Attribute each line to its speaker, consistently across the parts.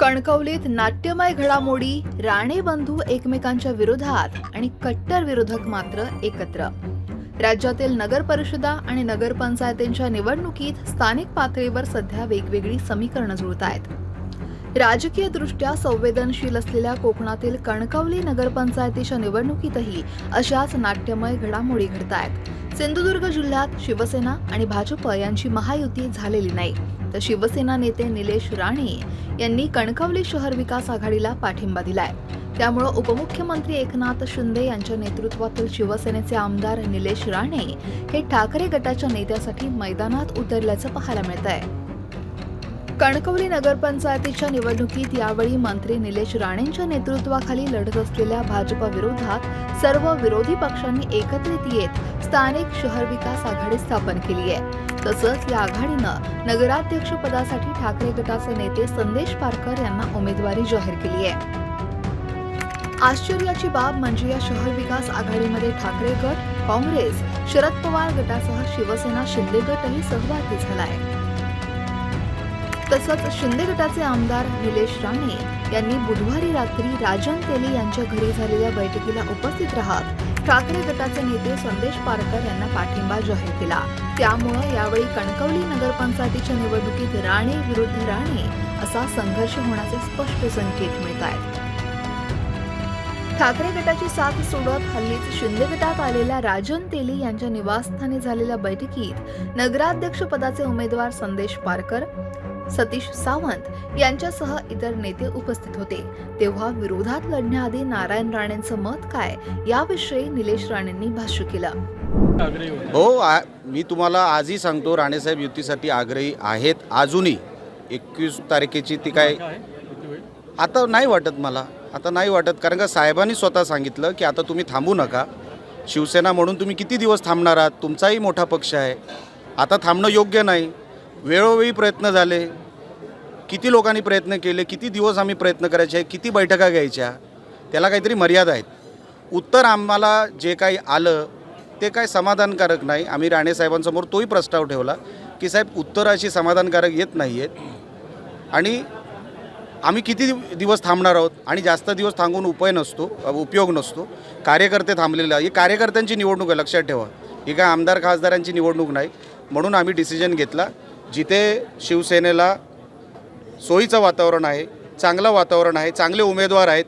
Speaker 1: कणकवलीत नाट्यमय घडामोडी राणे बंधू एकमेकांच्या विरोधात आणि कट्टर विरोधक मात्र एकत्र. राज्यातील नगर परिषदा आणि नगरपंचायतींच्या निवडणुकीत स्थानिक पातळीवर सध्या वेगवेगळी समीकरणं जुळत आहेत राजकीय दृष्ट्या संवेदनशील असलेल्या कोकणातील कणकवली नगरपंचायतीच्या निवडणुकीतही अशाच नाट्यमय घडामोडी घडत आहेत सिंधुदुर्ग जिल्ह्यात शिवसेना आणि भाजप यांची महायुती झालेली नाही. तर शिवसेना नेते निलेश राणे यांनी कणकवली शहर विकास आघाडीला पाठिंबा दिलाय. त्यामुळं उपमुख्यमंत्री एकनाथ शिंदे यांच्या नेतृत्वातील शिवसेनेचे आमदार निलेश राणे हे ठाकरे गटाच्या नेत्यासाठी मैदानात उतरल्याचं पाहायला मिळत आहे कणकवली नगरपंचायतीच्या निवडणुकीत यावेळी मंत्री निलेश राणेंच्या नेतृत्वाखाली लढत असलेल्या भाजपा विरोधात सर्व विरोधी पक्षांनी एकत्रित येत स्थानिक शहर विकास आघाडी स्थापन केली आहे. तसंच या आघाडीनं नगराध्यक्षपदासाठी ठाकरे गटाचे नेते संदेश पारकर यांना उमेदवारी जाहीर केली आहे. आश्चर्याची बाब म्हणजे या शहर विकास आघाडीमध्ये ठाकरे गट काँग्रेस शरद पवार गटासह शिवसेना शिंदे गटही सहभागी झालाय तसंच शिंदे गटाचे आमदार निलेश राणे यांनी बुधवारी रात्री राजन तेली यांच्या घरी झालेल्या बैठकीला उपस्थित राहत ठाकरे गटाचे नेते संदेश पारकर यांना पाठिंबा जाहीर केला. त्यामुळं यावेळी कणकवली नगरपंचायतीच्या निवडणुकीत राणे विरुद्ध राणे असा संघर्ष होण्याचे स्पष्ट संकेत मिळत आहेत. ठाकरे गटाची साथ सोडत हल्लीच शिंदे गटात आलेल्या राजन तेली यांच्या निवासस्थानी झालेल्या बैठकीत नगराध्यक्ष पदाचे उमेदवार संदेश पारकर सतीश सावंत यांच्यासह इतर नेते उपस्थित होते. तेव्हा विरोधात लढण्याआधी नारायण राणेंचं मत काय? याविषयी निलेश राणेंनी भाष्य केलं.
Speaker 2: हो आ मी तुम्हाला आजही सांगतो राणेसाहेब युतीसाठी आग्रही आहेत. अजूनही एकवीस तारखेची ती काय? आता नाही वाटत मला. आता नाही वाटत कारण का साहेबांनी स्वतः सांगितलं की आता तुम्ही थांबू नका. शिवसेना म्हणून तुम्ही किती दिवस थांबणार आहात? तुमचाही मोठा पक्ष आहे. आता थांबणं योग्य नाही. वेळोवेळी प्रयत्न झाले. किती लोकांनी प्रयत्न केले किती दिवस आम्ही प्रयत्न करायचे किती बैठका घ्यायच्या त्याला काहीतरी मर्यादा आहेत. उत्तर आम्हाला जे काही आलं ते काय समाधानकारक नाही. आम्ही राणेसाहेबांसमोर तोही प्रस्ताव ठेवला की साहेब उत्तर अशी समाधानकारक येत नाही आहेत आणि आम्ही किती दिवस थांबणार आहोत? आणि जास्त दिवस थांबून उपाय नसतो उपयोग नसतो. कार्यकर्ते थांबलेले आहे. ही कार्यकर्त्यांची निवडणूक आहे लक्षात ठेवा. ही काय आमदार खासदारांची निवडणूक नाही. म्हणून आम्ही डिसिजन घेतला. जिथे शिवसेनेला सोयीचं वातावरण आहे चांगलं वातावरण आहे चांगले उमेदवार आहेत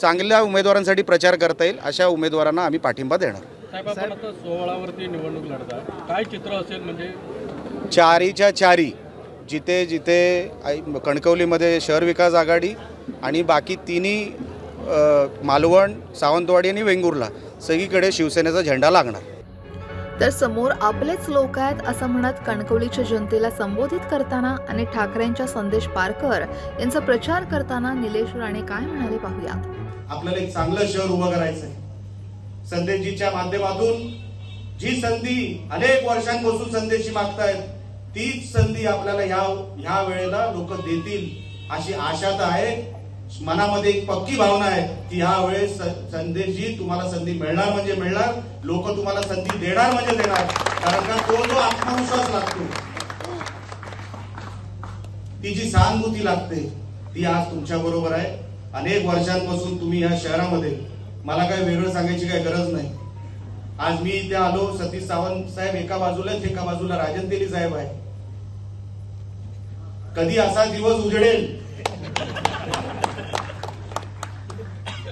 Speaker 2: चांगल्या उमेदवारांसाठी प्रचार करता येईल अशा उमेदवारांना आम्ही पाठिंबा देणार.
Speaker 3: सोहळावरती निवडणूक लढता काय चित्र असेल म्हणजे?
Speaker 2: चारीच्या चारी जिथे जिथे आई- कणकवलीमध्ये शहर विकास आघाडी आणि बाकी तिन्ही मालवण सावंतवाडी आणि वेंगुर्ला सगळीकडे शिवसेनेचा झेंडा लागणार.
Speaker 1: तर समोर आपलेच लोक आहेत असं म्हणत कणकवलीच्या जनतेला संबोधित करताना आणि ठाकरेंच्या संदेश पारकर यांचा प्रचार करताना निलेश राणे काय म्हणाले पाहूया
Speaker 4: आपल्याला एक चांगलं शहर उभं करायचंय. संदेशजीच्या माध्यमातून जी संधी अनेक वर्षांपासून संदेशी मागतायत तीच संधी आपल्याला ह्या ह्या वेळेला लोक देतील अशी आशा तर आहे. मनामध्ये एक पक्की भावना आहे की ह्या वेळेस संदेशजी तुम्हाला संधी मिळणार म्हणजे मिळणार लोक तुम्हाला संधी देणार म्हणजे देणार. कारण का तो जो आत्मविश्वास लागतो ती जी सहानुभूती लागते ती आज तुमच्या बरोबर आहे. अनेक वर्षांपासून तुम्ही या शहरामध्ये मला काही वेगळं सांगायची काही गरज नाही. आज मी इथे आलो सतीश सावंत साहेब एका बाजूला एका बाजूला राजन तेली साहेब आहे. कधी असा दिवस उजडेल?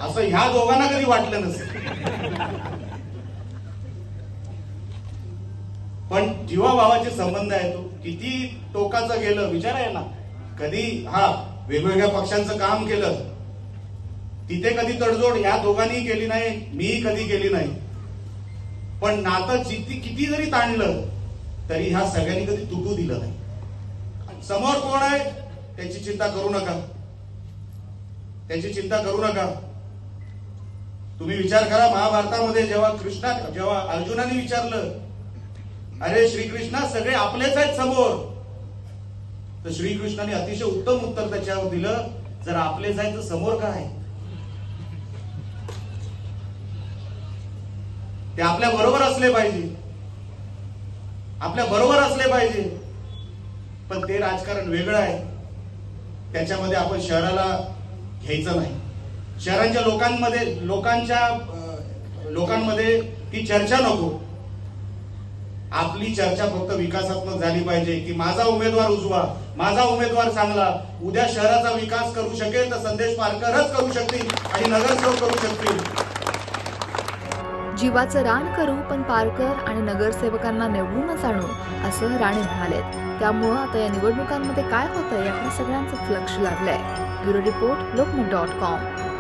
Speaker 4: असं ह्या दोघांना कधी वाटलं नसेल. पण जीवाभावाचे संबंध आहे तो. किती टोकाचं गेलं विचार आहे ना कधी हा वेगवेगळ्या पक्षांचं काम केलं तिथे कधी तडजोड ह्या दोघांनी केली नाही मी कधी केली नाही. पण नातं जिती किती जरी ताणलं तरी ह्या सगळ्यांनी कधी तुटू दिलं नाही. समोर कोण आहे त्याची चिंता करू नका. त्याची चिंता करू नका. तुम्ही विचार करा महाभारतामध्ये जेव्हा कृष्णा जेव्हा अर्जुनाने विचारलं अरे श्रीकृष्णा सगळे आपलेच आहेत समोर. तर श्रीकृष्णाने अतिशय उत्तम उत्तर त्याच्यावर दिलं जर आपलेच आहेत तर समोर काय ते आपल्या बरोबर असले पाहिजे. आपल्या बरोबर असले पाहिजे. पण ते राजकारण वेगळं आहे. त्याच्यामध्ये आपण शहराला घ्यायचं नाही. शहरांच्या लोकांमध्ये लोकांच्या लोकांमध्ये ती चर्चा नको. आपली चर्चा फक्त विकासात्मक झाली पाहिजे की माझा उमेदवार उजवा माझा उमेदवार चांगला उद्या शहराचा विकास करू शकेल तर संदेश पारकरच करू शकतील आणि नगरसेवक करू शकतील.
Speaker 1: जीवाचं रान करू पण पारकर आणि नगरसेवकांना निवडूनच आणू असं राणे म्हणालेत. त्यामुळं आता या निवडणुकांमध्ये काय होतं याकडे सगळ्यांचंच लक्ष लागलंय. Bureau report Lokmat dot com.